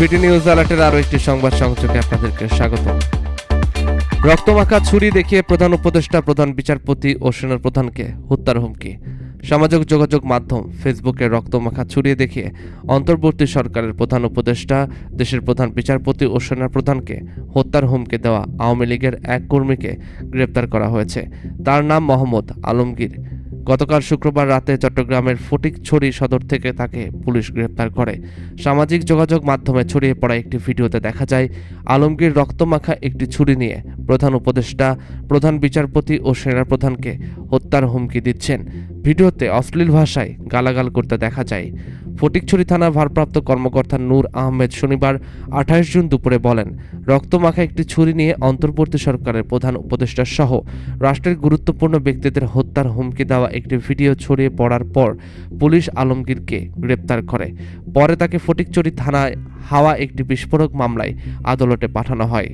বিটি নিউজ অ্যালার্টের আরও একটি সংবাদ সংযোগে আপনাদেরকে স্বাগত। রক্তমাখা ছুরি দেখিয়ে প্রধান উপদেষ্টা, প্রধান বিচারপতি ও সেনার প্রধানকে হত্যার হুমকি। সামাজিক যোগাযোগ মাধ্যম ফেসবুকে রক্তমাখা ছড়িয়ে দেখিয়ে অন্তর্বর্তী সরকারের প্রধান উপদেষ্টা, দেশের প্রধান বিচারপতি ও সেনা প্রধানকে হত্যার হুমকি দেওয়া আওয়ামী লীগের এক কর্মীকে গ্রেপ্তার করা হয়েছে। তার নাম মোহাম্মদ আলমগীর। গতকাল শুক্রবার রাতে চট্টগ্রামের ফটিকছড়ি সদর থেকে তাকে পুলিশ গ্রেপ্তার করে। সামাজিক যোগাযোগ মাধ্যমে ছড়িয়ে পড়া একটি ভিডিওতে দেখা যায়, আলমগীর রক্তমাখা একটি ছুরি নিয়ে প্রধান উপদেষ্টা, প্রধান বিচারপতি ও সেনাপ্রধানকে হত্যার হুমকি দিচ্ছেন। ভিডিওতে অশ্লীল ভাষায় গালাগাল করতে দেখা যায় ফটিকছড়ি থানার ভারপ্রাপ্ত কর্মকর্তা নূর আহমেদ শনিবার আঠাশ জুন দুপুরে বলেন, রক্তমাখা একটি ছুরি নিয়ে অন্তর্বর্তী সরকারের প্রধান উপদেষ্টা সহ রাষ্ট্রের গুরুত্বপূর্ণ ব্যক্তিদের হত্যার হুমকি দেওয়া একটি ভিডিও ছড়িয়ে পড়ার পর পুলিশ আলমগীরকে গ্রেপ্তার করে। পরে তাকে ফটিকছড়ি থানায় হাওয়া একটি বিস্ফোরক মামলায় আদালতে পাঠানো হয়।